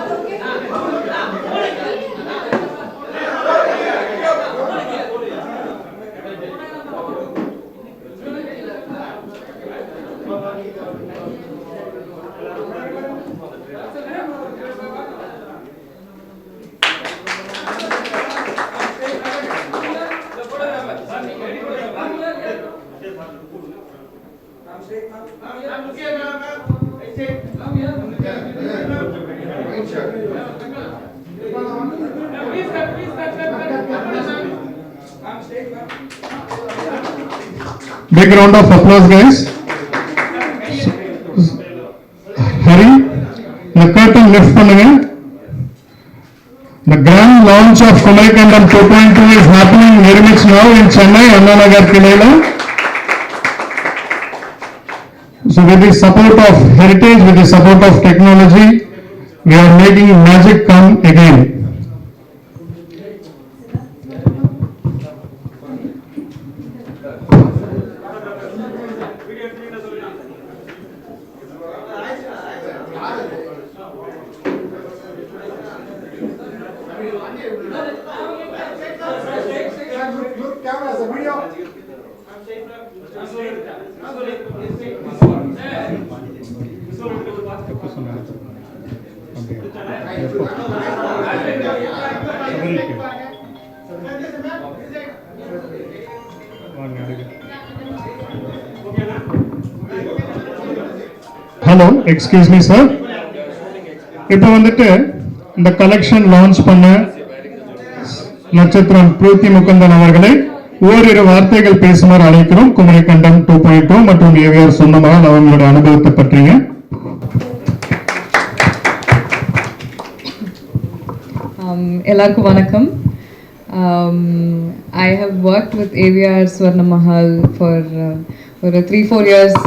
All okay? Big round of applause, guys. Hari, the curtain lift பண்ணுங்க. The grand launch of Kumaikandam 2.2 is happening very much now in Chennai, Anna Nagar Kilela. So with the support of heritage, with the support of technology, we are making magic come again. Hello excuse me sir இப்போ வந்துட்டு இந்த collection launch பண்ண நட்சத்திரம் பிரீத்தி முகந்தன் அவர்களை ஓரிரு வார்த்தைகள் பேசுமாறு அழைக்கிறோம். Kumari Kandam two point two மற்றும் ஏவிஆர் சொந்தமாக அவங்களுடைய அனுபவத்தை பற்றிங்க. எல்லாருக்கும் வணக்கம். I have work with AVR Swarna Mahal for ஒரு three four years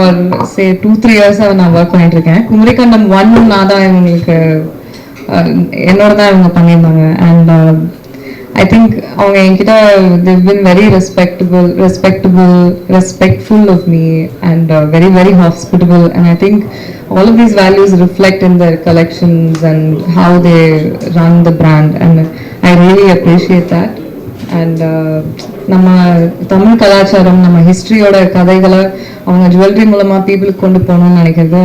or say two three இயர்ஸாக நான் ஒர்க் பண்ணிட்டு இருக்கேன் குமரிக்கண்டம் ஒன் நான் தான் இவங்களுக்கு uh, என்னோட தான் இவங்க பண்ணியிருந்தாங்க. அண்ட் ஐ திங்க் அவங்க என்கிட்ட they've been very respectable respectable respectful of me and very very hospitable and I think all of these values reflect in their collections and how they run the brand. And I really appreciate that. And uh, நம்ம தமிழ் கலாச்சாரம் நம்ம ஹிஸ்ட்ரியோட கதைகளை அவங்க jewellery மூலமாக பீப்புளுக்கு கொண்டு போகணும்னு நினைக்கிறது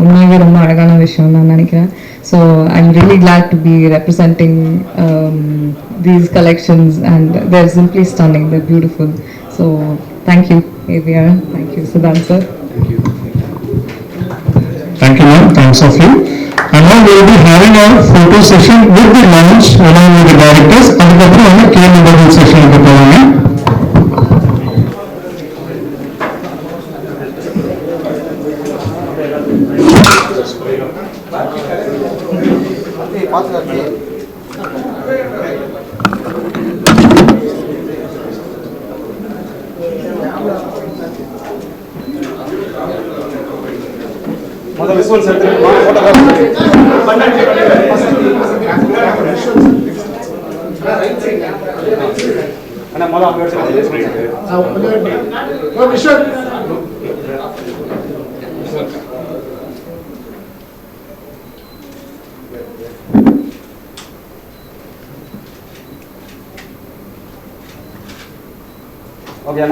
உண்மையாகவே ரொம்ப அழகான விஷயம் நான் நினைக்கிறேன். So I am really glad to be representing these collections and they're simply stunning they're beautiful so thank you AVR thank you Sudhan sir thank you ma'am thanks of you. And now we will be having a photo session with the launch along with the directors. அதுக்கப்புறம் வந்து கேள்வி பதில் செஷனுக்கு போவாங்க அண்ணா, முதல்ல அவங்க எடுத்துக்கோங்க. ஒரு விஷயம். ஓகே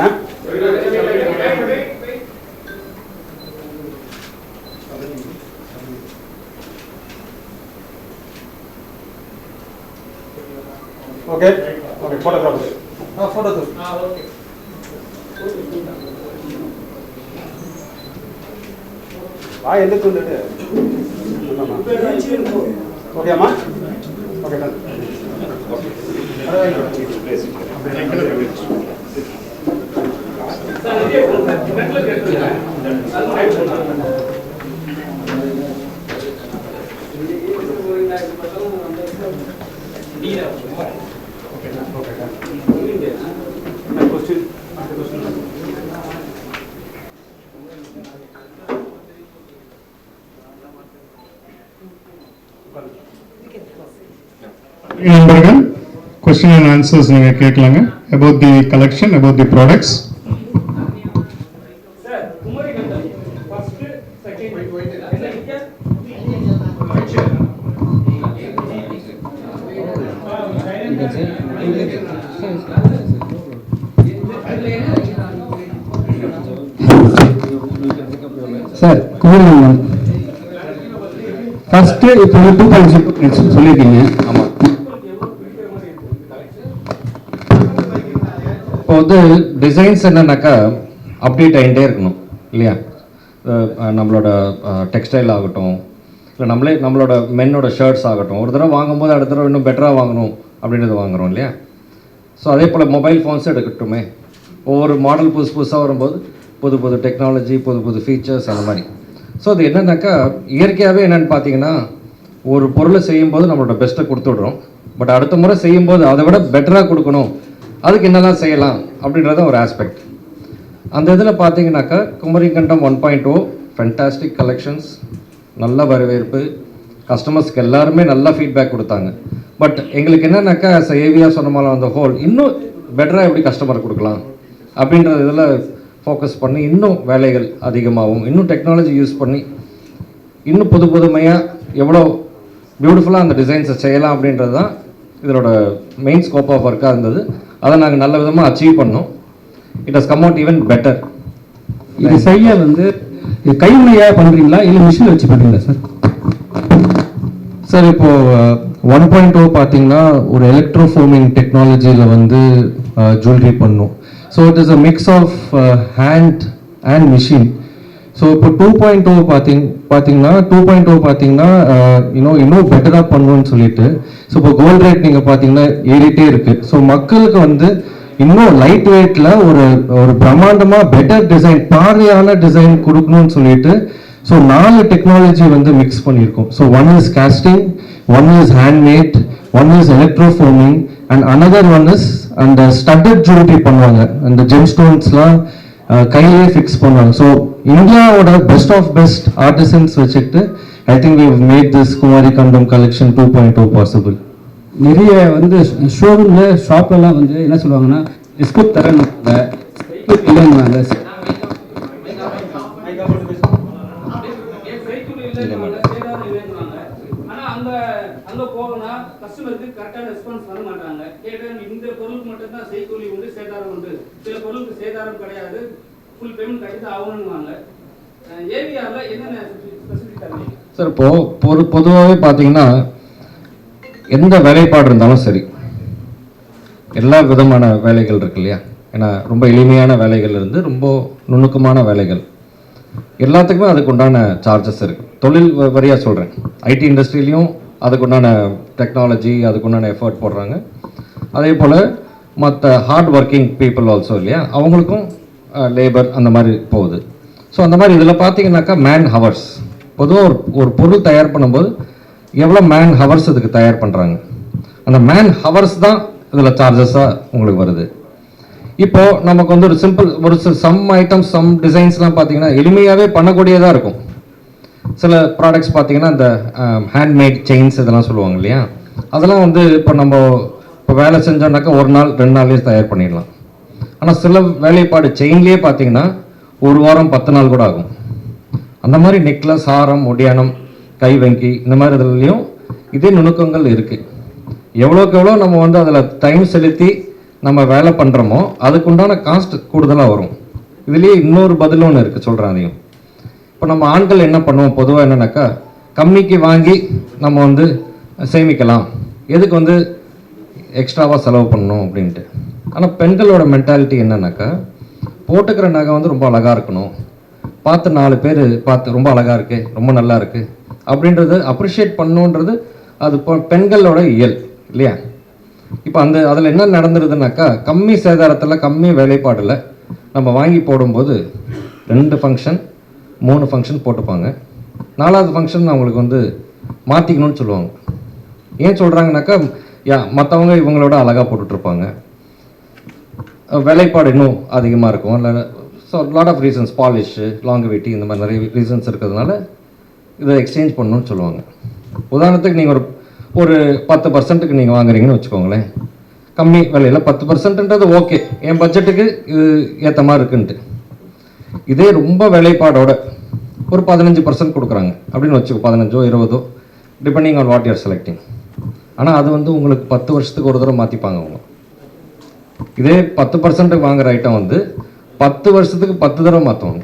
வா எதுக்கு வந்துட்டு ஓகே அம்மா ஓகே ஓகே நம்பருங்க கொஸ்டின் அண்ட் ஆன்சர்ஸ் நீங்கள் கேட்கலாங்க about the collection about the products sir Kumari first இப்போ டூ பாயிண்ட் சிக்ஸ் சொல்லியிருக்கீங்க வந்து டிசைன்ஸ் என்னன்னாக்கா அப்டேட் ஆகிட்டே இருக்கணும் இல்லையா? நம்மளோட டெக்ஸ்டைல் ஆகட்டும் இல்லை நம்மளே நம்மளோட மென்னோட ஷர்ட்ஸ் ஆகட்டும் ஒரு தடவை வாங்கும்போது அடுத்த தடவை இன்னும் பெட்டராக வாங்கணும் அப்படின்றது வாங்குறோம் இல்லையா? ஸோ அதே போல் மொபைல் ஃபோன்ஸ் எடுக்கட்டுமே. ஒவ்வொரு மாடல் புதுசு புதுசாக வரும்போது புது புது டெக்னாலஜி புது புது ஃபீச்சர்ஸ் அந்த மாதிரி. ஸோ அது என்னன்னாக்கா இயற்கையாகவே என்னென்னு பார்த்தீங்கன்னா ஒரு பொருளை செய்யும்போது நம்மளோட பெஸ்ட்டை கொடுத்துடுறோம். பட் அடுத்த முறை செய்யும்போது அதை விட பெட்டராக கொடுக்கணும் அதுக்கு என்னெல்லாம் செய்யலாம் அப்படின்றத ஒரு ஆஸ்பெக்ட் அந்த இதில் பார்த்தீங்கன்னாக்கா Kumarikandam one point o fantastic collections நல்ல வரவேற்பு கஸ்டமர்ஸ்க்கு எல்லாருமே நல்ல ஃபீட்பேக் கொடுத்தாங்க. பட் எங்களுக்கு என்னன்னாக்கா சேவியாக சொன்ன மாதிரி அந்த ஹோல் இன்னும் பெட்டராக எப்படி கஸ்டமர் கொடுக்கலாம் அப்படின்றது இதில் ஃபோக்கஸ் பண்ணி இன்னும் வேலைகள் அதிகமாகவும் இன்னும் டெக்னாலஜி யூஸ் பண்ணி இன்னும் புது புதுமையாக எவ்வளோ பியூட்டிஃபுல்லாக அந்த டிசைன்ஸை செய்யலாம் அப்படின்றது தான் இதோட மெயின் ஸ்கோப் ஆஃப் ஒர்க்காக இருந்தது. அதை நாங்கள் நல்ல விதமாக அச்சீவ் பண்ணோம். It has come out even better இது செய்ய வந்து இது கைமுறையா பண்றீங்களா? இல்லை மிஷின் வச்சு பண்றீங்களா சார் சார் இப்போ ஒன் பாயிண்ட் ஓ பார்த்தீங்கன்னா ஒரு எலக்ட்ரோஃபோமிங் டெக்னாலஜியில் வந்து ஜுவல்லரி பண்ணும். So it is a mix of hand and machine so இப்போ டூ oh பாயிண்ட் டூ பார்த்திங் பார்த்தீங்கன்னா டூ oh பாயிண்ட் டூ பார்த்தீங்கன்னா இன்னும் இன்னும் பெட்டராக பண்ணணும்னு சொல்லிட்டு ஸோ இப்போ கோல்ட் ரேட் நீங்கள் பார்த்தீங்கன்னா ஏறிட்டே இருக்குது ஸோ மக்களுக்கு வந்து இன்னும் லைட் வெயிட்டில் ஒரு ஒரு பிரம்மாண்டமாக பெட்டர் டிசைன் பார்வையான டிசைன் கொடுக்கணும்னு சொல்லிட்டு ஸோ நாலு டெக்னாலஜி வந்து மிக்ஸ் பண்ணியிருக்கோம். So one is casting one is handmade one is electroforming and another one is அந்த ஸ்டட்டட் ஜுவல்லரி பண்ணுவாங்க. அந்த ஜெம் ஸ்டோன்ஸ்லாம் கையிலே ஃபிக்ஸ் பண்ணுவாங்க. ஸோ இந்தியாவோட பெஸ்ட் ஆஃப் பெஸ்ட் ஆர்டிசன்ஸ் வச்சுட்டு I think we made this Kumari Kandam collection two point two possible நிறைய வந்து ஷோரூமில் ஷாப்லலாம் வந்து என்ன சொல்லுவாங்கன்னா டிஸ்கவுண்ட் தரேன்னு இல்லைன்னு ஆனா அங்க அங்க போகனா கஸ்டமருக்கு கரெக்டா ரெஸ்பான்ஸ் வர மாட்டாங்க. கேட்டால் இந்த பொருளுக்கு மட்டும்தான் செய்கூலி உண்டு சேதாரம் உண்டு. சில பொருளுக்கு சேதாரம் கிடையாது. ஃபுல் பேமெண்ட் கட்டி ஆகணும்வாங்க ஏவிஆர்ல என்னென்ன ஸ்பெசிஃபிக் தரீங்க சார் இப்போ பொது பொதுவாகவே பார்த்தீங்கன்னா எந்த வேலைப்பாடு இருந்தாலும் சரி எல்லா விதமான வேலைகள் இருக்கு இல்லையா? ஏன்னா ரொம்ப எளிமையான வேலைகள் இருந்து ரொம்ப நுணுக்கமான வேலைகள். எல்லாத்துக்குமே அதுக்கு உண்டான சார்ஜஸ் இருக்குது தொழில் வரியாக சொல்கிறேன் ஐடி இண்டஸ்ட்ரியிலையும் அதுக்குண்டான டெக்னாலஜி அதுக்கு உண்டான எஃபர்ட் போடுறாங்க. அதே போல் மற்ற ஹார்ட் ஒர்க்கிங் பீப்புள் ஆல்சோ இல்லையா? அவங்களுக்கும் லேபர் அந்த மாதிரி போகுது. ஸோ அந்த மாதிரி இதில் பார்த்தீங்கன்னாக்கா மேன் ஹவர்ஸ் பொதுவாக ஒரு ஒரு பொருள் தயார் பண்ணும்போது எவ்வளோ மேன் ஹவர்ஸ் இதுக்கு தயார் பண்ணுறாங்க அந்த மேன் ஹவர்ஸ் தான் இதில் சார்ஜஸாக உங்களுக்கு வருது. இப்போ நமக்கு வந்து ஒரு சிம்பிள் ஒரு சம் ஐட்டம்ஸ் சம் டிசைன்ஸ்லாம் பார்த்தீங்கன்னா எளிமையாகவே பண்ணக்கூடியதாக இருக்கும். சில ப்ராடக்ட்ஸ் பார்த்தீங்கன்னா இந்த ஹேண்ட்மேட் செயின்ஸ் இதெல்லாம் சொல்லுவாங்க இல்லையா? அதெல்லாம் வந்து இப்போ நம்ம இப்போ வேலை செஞ்சோம்னாக்கா ஒரு நாள் ரெண்டு நாள்லேயே தயார் பண்ணிடலாம். ஆனால் சில வேலைப்பாடு செயின்லேயே பார்த்தீங்கன்னா ஒரு வாரம் பத்து நாள் கூட ஆகும். அந்த மாதிரி நெக்லஸ் ஹாரம் ஒடியானம் கைவங்கி இந்த மாதிரி இதுலையும் இதே நுணுக்கங்கள் இருக்குது எவ்வளோக்கு எவ்வளோ நம்ம வந்து அதில் டைம் செலுத்தி நம்ம வேலை பண்ணுறோமோ அதுக்கு உண்டான காஸ்ட் கூடுதலாக வரும். இதுலேயே இன்னொரு பதில் ஒன்று இருக்குது சொல்கிறேன் அதையும். இப்போ நம்ம ஆண்கள் என்ன பண்ணுவோம்? பொதுவாக என்னென்னாக்கா கம்மிக்கு வாங்கி நம்ம வந்து சேமிக்கலாம். எதுக்கு வந்து எக்ஸ்ட்ராவாக செலவு பண்ணணும் அப்படின்ட்டு. ஆனால் பெண்களோட மென்டாலிட்டி என்னன்னாக்கா போட்டுக்கிற நகை வந்து ரொம்ப அழகாக இருக்கணும். பார்த்து நாலு பேர் பார்த்து ரொம்ப அழகாக இருக்கு ரொம்ப நல்லா இருக்கு அப்படின்றது அப்ரிஷியேட் பண்ணணுன்றது அது இப்போ பெண்களோட இயல் இல்லையா? இப்போ அந்த அதில் என்ன நடந்துருதுனாக்கா கம்மி சேதாரத்தில் கம்மி வேலைப்பாடில் நம்ம வாங்கி போடும்போது ரெண்டு ஃபங்க்ஷன் மூணு ஃபங்க்ஷன் போட்டுப்பாங்க. நாலாவது ஃபங்க்ஷன் அவங்களுக்கு வந்து மாற்றிக்கணும்னு சொல்லுவாங்க. ஏன் சொல்கிறாங்கனாக்கா யா மற்றவங்க இவங்களோட அழகாக போட்டுட்ருப்பாங்க. விலைப்பாடு இன்னும் அதிகமாக இருக்கும். இல்லை so lot of reasons polish longevity இந்த மாதிரி நிறைய ரீசன்ஸ் இருக்கிறதுனால இதை எக்ஸ்சேஞ்ச் பண்ணணும்னு சொல்லுவாங்க. உதாரணத்துக்கு நீங்கள் ஒரு ஒரு பத்து பர்சன்ட்டுக்கு நீங்கள் வாங்குறீங்கன்னு வச்சுக்கோங்களேன். கம்மி விலையில் பத்து பர்சன்ட்ன்றது ஓகே என் பட்ஜெட்டுக்கு இது ஏற்ற மாதிரி இருக்குன்ட்டு. இதே ரொம்ப விலைப்பாடோட ஒரு பதினஞ்சு பர்சன்ட் கொடுக்குறாங்க. அப்படின்னு வச்சுக்கோ பதினஞ்சோ இருபதோ depending on what you're selecting ஆனால் அது வந்து உங்களுக்கு பத்து வருஷத்துக்கு ஒரு தடவை மாற்றிப்பாங்க அவங்க. இதே பத்து பர்சன்ட்டுக்கு வாங்குற ஐட்டம் வந்து பத்து வருஷத்துக்கு பத்து தடவை மாற்றுவாங்க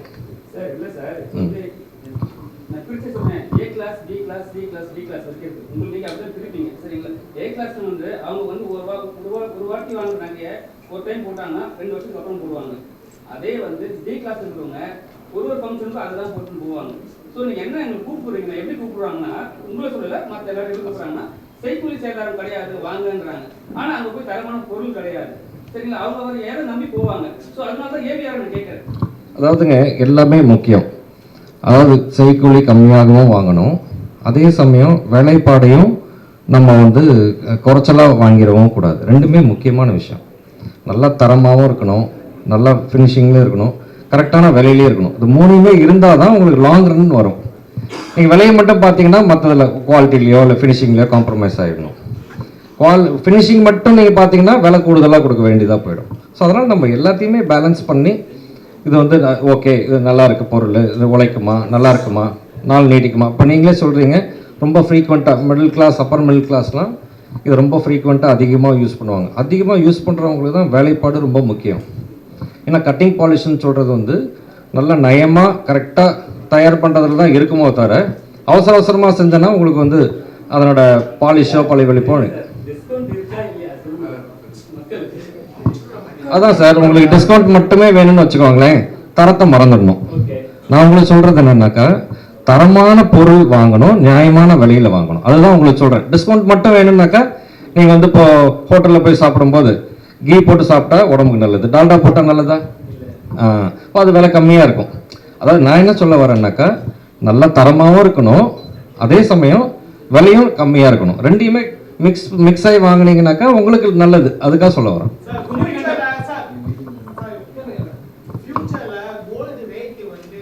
அதே வந்து டி கிளாஸ் இருக்கிறவங்க ஒரு ஒரு ஃபங்க்ஷனுக்கும் அதை தான் போட்டுன்னு போவாங்க. ஸோ நீங்கள் என்ன எங்களை கூப்பிடுறீங்கன்னா எப்படி கூப்பிடுறாங்கன்னா உங்களை சொல்லல மற்ற எல்லாரும் எப்படி கூப்பிடுறாங்கன்னா செய்கூலி சேதாரம் கிடையாது வாங்கன்றாங்க. ஆனால் அங்கே போய் தரமான பொருள் கிடையாது. சரிங்களா? அவங்க வந்து எதை நம்பி போவாங்க. ஸோ அதனால தான் ஏபிஆர் நான் கேட்குறேன். அதாவதுங்க எல்லாமே முக்கியம். அதாவது செய்கூலி கம்மியாகவும் வாங்கணும். அதே சமயம் வேலைப்பாடையும் நம்ம வந்து குறைச்சலாக வாங்கிடவும் கூடாது. ரெண்டுமே முக்கியமான விஷயம். நல்லா தரமாகவும் இருக்கணும். நல்லா ஃபினிஷிங்லேயும் இருக்கணும். கரெக்டான விலையிலே இருக்கணும். இது மூணுமே இருந்தால் தான் உங்களுக்கு லாங் ரன் வரும். நீங்கள் விலையை மட்டும் பார்த்தீங்கன்னா மற்றதில் குவாலிட்டிலையோ இல்லை ஃபினிஷிங்லையோ காம்ப்ரமைஸ் ஆகிடணும் குவால் ஃபினிஷிங் மட்டும் நீங்கள் பார்த்தீங்கன்னா விலை கூடுதலாக கொடுக்க வேண்டியதாக போயிடும். ஸோ அதனால் நம்ம எல்லாத்தையுமே பேலன்ஸ் பண்ணி இது வந்து ஓகே இது நல்லா இருக்க பொருள் இது உழைக்குமா நல்லா இருக்குமா நாள் நீட்டிக்குமா இப்போ நீங்களே சொல்கிறீங்க ரொம்ப ஃப்ரீக்வெண்ட்டாக மிடில் கிளாஸ் அப்பர் மிடில் கிளாஸ்லாம் இது ரொம்ப ஃப்ரீக்வெண்ட்டாக அதிகமாக யூஸ் பண்ணுவாங்க. அதிகமாக யூஸ் பண்ணுறவங்களுக்கு தான் வேலைப்பாடு ரொம்ப முக்கியம். ஏன்னா கட்டிங் பாலிஷ்னு சொல்கிறது வந்து நல்ல நயமாக கரெக்டாக தயார் பண்ணுறதுல தான் இருக்குமோ தவிர அவசர அவசரமாக செஞ்சோன்னா உங்களுக்கு வந்து அதனோட பாலிஷோ பழைய வெளிப்போ அதான் சார் உங்களுக்கு டிஸ்கவுண்ட் மட்டுமே வேணும்னு வச்சுக்கோங்களேன். தரத்தை மறந்துடணும். நான் உங்களுக்கு சொல்கிறது என்னன்னாக்கா தரமான பொருள் வாங்கணும் நியாயமான விலையில் வாங்கணும். அதுதான் உங்களுக்கு சொல்கிறேன் டிஸ்கவுண்ட் மட்டும் வேணும்னாக்கா நீங்கள் வந்து இப்போ ஹோட்டலில் போய் சாப்பிடும்போது கீ போட்டு சாப்பிட்டா உடம்புக்கு நல்லது. டால்டா போட்டால் நல்லதா? ஆ, அது விலை கம்மியாக இருக்கும். அதாவது நான் என்ன சொல்ல வரேன்னாக்கா நல்லா தரமாகவும் இருக்கணும். அதே சமயம் விலையும் கம்மியாக இருக்கணும். ரெண்டையுமே மிக்ஸ் மிக்ஸ் ஆகி வாங்குனீங்கன்னாக்கா உங்களுக்கு நல்லது. அதுக்காக சொல்ல வரேன் சார் குமரி கண்டம் ஃபியூச்சர்ல கோல்டு ரேட் வந்து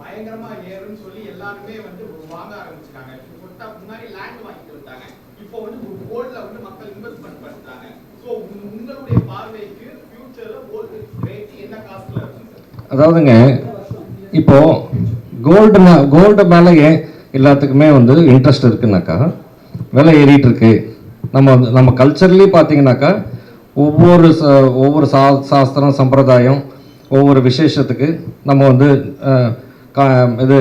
பயங்கரமா ஏறும்னு சொல்லி எல்லாருமே வந்து வாங்க ஆரம்பிச்சிட்டாங்க கொட்டா முன்னாடி லேண்ட் வாங்கிட்டு இருந்தாங்க இப்போ வந்து கோல்ட்ல வந்து மக்கள் இன்வெஸ்ட்மெண்ட் பண்றாங்க ஸோ உங்களுடைய பார்வைக்கு ஃபியூச்சர்ல கோல்டு ரேட் என்ன காஸ்ட்ல இருக்கும் சார் அதாவதுங்க இப்போ கோல்டு கோல்டு மேலே எல்லாத்துக்குமே வந்து இன்ட்ரெஸ்ட் இருக்குனாக்கா விலை ஏறிட்டு இருக்கு நம்ம வந்து நம்ம கல்ச்சர்லி பார்த்தீங்கன்னாக்கா ஒவ்வொரு ச- ஒவ்வொரு சா சாஸ்திரம் சம்பிரதாயம் ஒவ்வொரு விசேஷத்துக்கு நம்ம வந்து கா- இது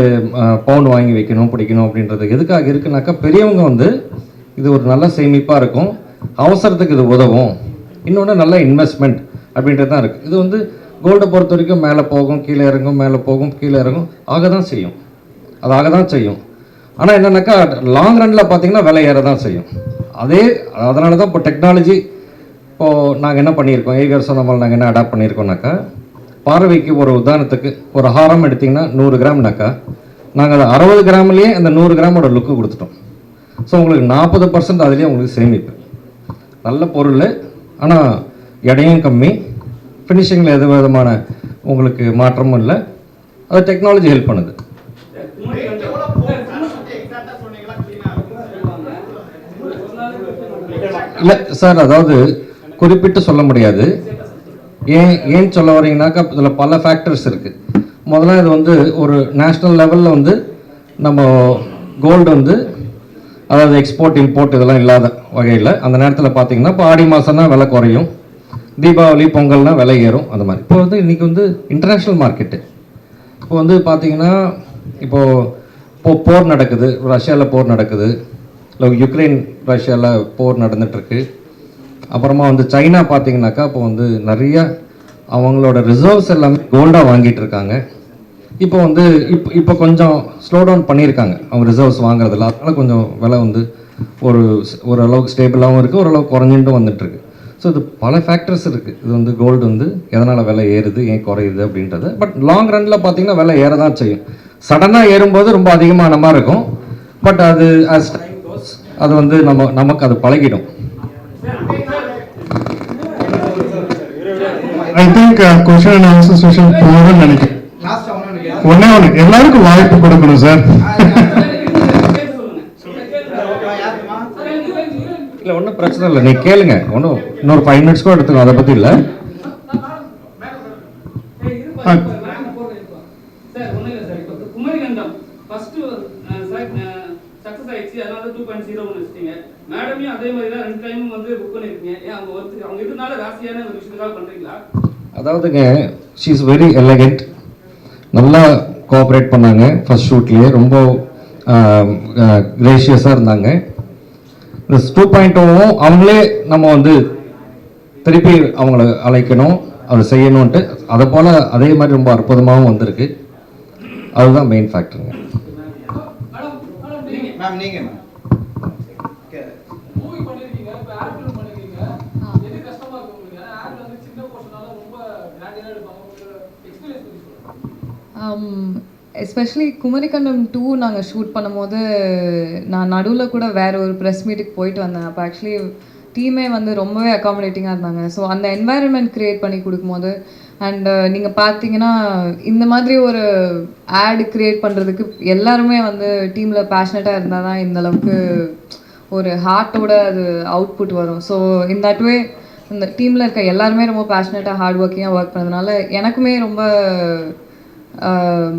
பவுண்ட் வாங்கி வைக்கணும் பிடிக்கணும் அப்படின்றது எதுக்காக இருக்குனாக்கா பெரியவங்க வந்து இது ஒரு நல்ல சேமிப்பாக இருக்கும். அவசரத்துக்கு இது உதவும். இன்னொன்று நல்ல இன்வெஸ்ட்மெண்ட் அப்படின்றது தான் இருக்குது இது வந்து கோல்டை பொறுத்த வரைக்கும் மேலே போகும் கீழே இறங்கும் மேலே போகும் கீழே இறங்கும். ஆக தான் செய்யும். அது ஆக தான் செய்யும். ஆனால் என்னென்னாக்கா லாங் ரன்னில் பார்த்தீங்கன்னா விலை ஏற தான் செய்யும். அதே அதனால தான் இப்போ டெக்னாலஜி இப்போது நாங்கள் என்ன பண்ணியிருக்கோம்? ஏவியர் சொன்ன மாதிரி நாங்கள் என்ன அடாப்ட் பண்ணியிருக்கோம்னாக்கா பார்வைக்கு ஒரு உதாரணத்துக்கு ஒரு ஹாரம் எடுத்திங்கன்னா நூறு கிராம்னாக்கா நாங்கள் அதை அறுபது கிராம்லேயே அந்த நூறு கிராமோட லுக்கு கொடுத்துட்டோம். ஸோ உங்களுக்கு நாற்பது பர்சன்ட் அதுலேயே உங்களுக்கு சேமிப்பு. நல்ல பொருள் ஆனால் எடையும் கம்மி. ஃபினிஷிங்கில் எது விதமான உங்களுக்கு மாற்றமும் இல்லை. அது டெக்னாலஜி ஹெல்ப் பண்ணுது. இல்லை சார் அதாவது குறிப்பிட்டு சொல்ல முடியாது. ஏன் ஏன் சொல்ல வரீங்கன்னாக்கா இதில் பல ஃபேக்டர்ஸ் இருக்குது முதல்ல இது வந்து ஒரு நேஷ்னல் லெவலில் வந்து நம்ம கோல்டு வந்து அதாவது எக்ஸ்போர்ட் இம்போர்ட் இதெல்லாம் இல்லாத வகையில் அந்த நேரத்தில் பார்த்தீங்கன்னா இப்போ ஆடி மாதம்னா விலை குறையும். தீபாவளி பொங்கல்னால் விலை ஏறும் அந்த மாதிரி. இப்போ வந்து இன்றைக்கி வந்து இன்டர்நேஷ்னல் மார்க்கெட்டு இப்போ வந்து பார்த்தீங்கன்னா இப்போது இப்போ போர் நடக்குது ரஷ்யாவில் போர் நடக்குது. இல்லை யுக்ரைன் ரஷ்யாவில் போர் நடந்துகிட்ருக்கு அப்புறமா வந்து சைனா பார்த்திங்கனாக்கா இப்போ வந்து நிறைய அவங்களோட ரிசர்வ்ஸ் எல்லாமே கோல்டாக வாங்கிட்டு இருக்காங்க இப்போ வந்து இப்போ இப்போ கொஞ்சம் ஸ்லோ டவுன் பண்ணியிருக்காங்க. அவங்க ரிசர்வ்ஸ் வாங்குறதுல. அதனால் கொஞ்சம் விலை வந்து ஒரு ஓரளவுக்கு ஸ்டேபிளாகவும் இருக்குது ஓரளவுக்கு குறைஞ்சிட்டும் வந்துட்டுருக்கு. ஸோ இது பல ஃபேக்டர்ஸ் இருக்குது இது வந்து கோல்டு வந்து எதனால் விலை ஏறுது ஏன் குறையுது அப்படின்றது. பட் லாங் ரன்னில் பார்த்தீங்கன்னா விலை ஏற தான் செய்யும் சடனாக ஏறும்போது ரொம்ப அதிகமான மாதிரி இருக்கும். பட் அது as time goes அது வந்து நம்ம நமக்கு அது பழகிடும். I think question and answer session போதும்னு நினைக்கிறேன். ஒண்ணே ஒன்று எல்லாருக்கும் வாய்ப்பு கொடுக்கணும் சார் யாருமா இல்லை ஒன்றும் பிரச்சனை இல்லை. நீங்கள் கேளுங்க. ஒன்றும் இன்னொரு ஃபைவ் மினிட்ஸ் கூட எடுத்துக்கோ. அதை பற்றி இல்லை. மேடமையும் அதே மாதிரி தான் ரெண்டு டைமும் வந்து புக் ஏன் அவங்க ஒருத்தர் அவங்க இதனால ராசியான ஒரு விஷயத்துக்காக பண்றீங்களா? அதாவதுங்க ஷீ இஸ் வெரி எலகெண்ட் நல்லா கோஆப்ரேட் பண்ணாங்க. ஃபர்ஸ்ட் ஷூட்லேயே ரொம்ப கிரேஷியஸாக இருந்தாங்க. இந்த டூ பாயிண்ட்டும் அவங்களே நம்ம வந்து திருப்பி அவங்கள அழைக்கணும் அதை செய்யணுன்ட்டு அதை போல் அதே மாதிரி ரொம்ப அற்புதமாகவும் வந்திருக்கு. அதுதான் மெயின் ஃபேக்டருங்க மேம் எஸ்பெஷலி குமரிக்கண்டம் டூ நாங்கள் ஷூட் பண்ணும்போது நான் நடுவில் கூட வேறு ஒரு ப்ரெஸ் மீட்டுக்கு போயிட்டு வந்தேன். அப்போ ஆக்சுவலி டீமே வந்து ரொம்பவே அக்காமடேட்டிங்காக இருந்தாங்க. ஸோ அந்த என்வாயரன்மெண்ட் க்ரியேட் பண்ணி கொடுக்கும்போது அண்ட் uh, நீங்கள் பார்த்தீங்கன்னா இந்த மாதிரி ஒரு ஆட் க்ரியேட் பண்ணுறதுக்கு எல்லாருமே வந்து டீமில் பேஷனட்டாக இருந்தால் தான் இந்தளவுக்கு ஒரு ஹார்ட்டோட அது அவுட்புட் வரும். ஸோ இன் தட் வே இந்த டீமில் இருக்க எல்லாருமே ரொம்ப பேஷனட்டாக ஹார்ட் ஒர்க்கிங்காக ஒர்க் பண்ணதுனால எனக்குமே ரொம்ப Um,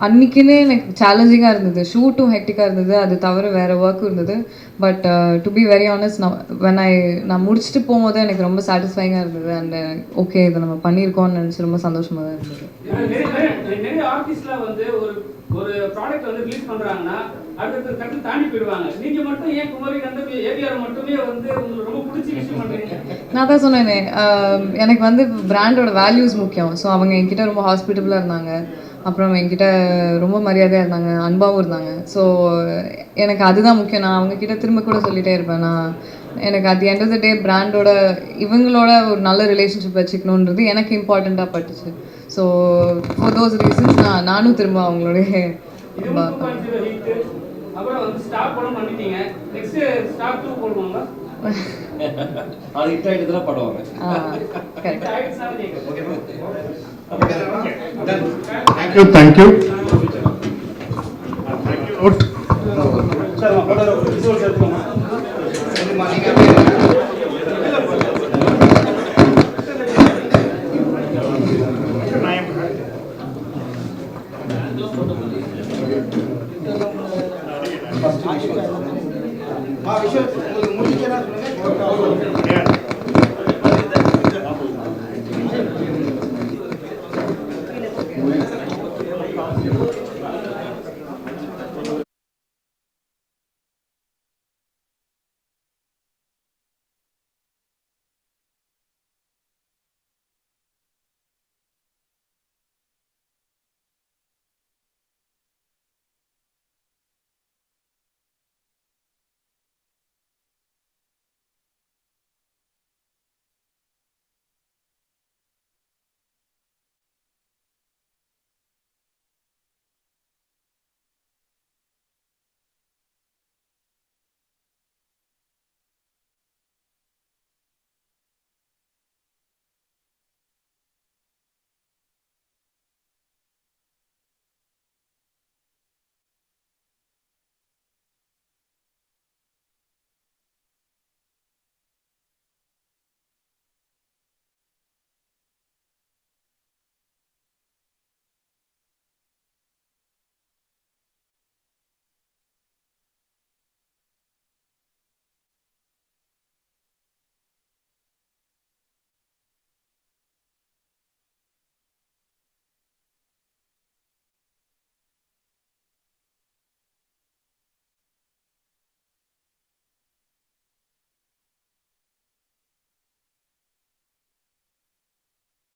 அன்னைக்குன்னே எனக்கு சேலஞ்சிங்காக இருந்தது. ஷூட்டும் ஹெக்டிக்காக இருந்தது. அது தவிர வேறு ஒர்க்கும் இருந்தது. But to be very honest நான் வென் ஐ நான் முடிச்சுட்டு போகும்போது எனக்கு ரொம்ப சாட்டிஸ்ஃபைங்காக இருந்தது. அண்ட் ஓகே uh, இதை நம்ம பண்ணியிருக்கோம்னு நினச்சி ரொம்ப சந்தோஷமாக தான் இருந்தது. நிறைய ஆர்டிஸ்ட்லாம் வந்து ஒரு ஒரு ப்ராடக்ட் வந்து ரிலீஸ் பண்ணுறாங்கன்னா அடுத்த கட்டு தாண்டி போயிடுவாங்க. நீங்க மட்டும் ஏன் குமரி கண்டு ஏவிஆர் மட்டுமே வந்து உங்களுக்கு ரொம்ப பிடிச்ச விஷயம் பண்றீங்க? நான் தான் சொன்னேனே எனக்கு வந்து பிராண்டோட வேல்யூஸ் முக்கியம். ஸோ அவங்க என்கிட்ட ரொம்ப ஹாஸ்பிட்டபிளாக இருந்தாங்க. அப்புறம் என்கிட்ட ரொம்ப மரியாதையாக இருந்தாங்க அன்பாகவும் இருந்தாங்க. ஸோ எனக்கு அதுதான் முக்கியம். நான் அவங்க கிட்ட திரும்ப கூட சொல்லிட்டே இருப்பேன். நான் எனக்கு at end of the day பிராண்டோட இவங்களோட ஒரு நல்ல ரிலேஷன்ஷிப் வச்சுக்கணுன்றது எனக்கு இம்பார்ட்டண்ட்டாக பட்டுச்சு. ஸோ ஃபார் தோஸ் ரீசன்ஸ் நான் நானும் திரும்ப அவங்களுடைய அப்புறம் வந்து ஸ்டாக் படம் பண்ணிட்டீங்க. நெக்ஸ்ட் ஸ்டாக் டூ போடுவாங்க அது hit you, thank you. Out. Sir photo visuals எடுத்துக்கோங்க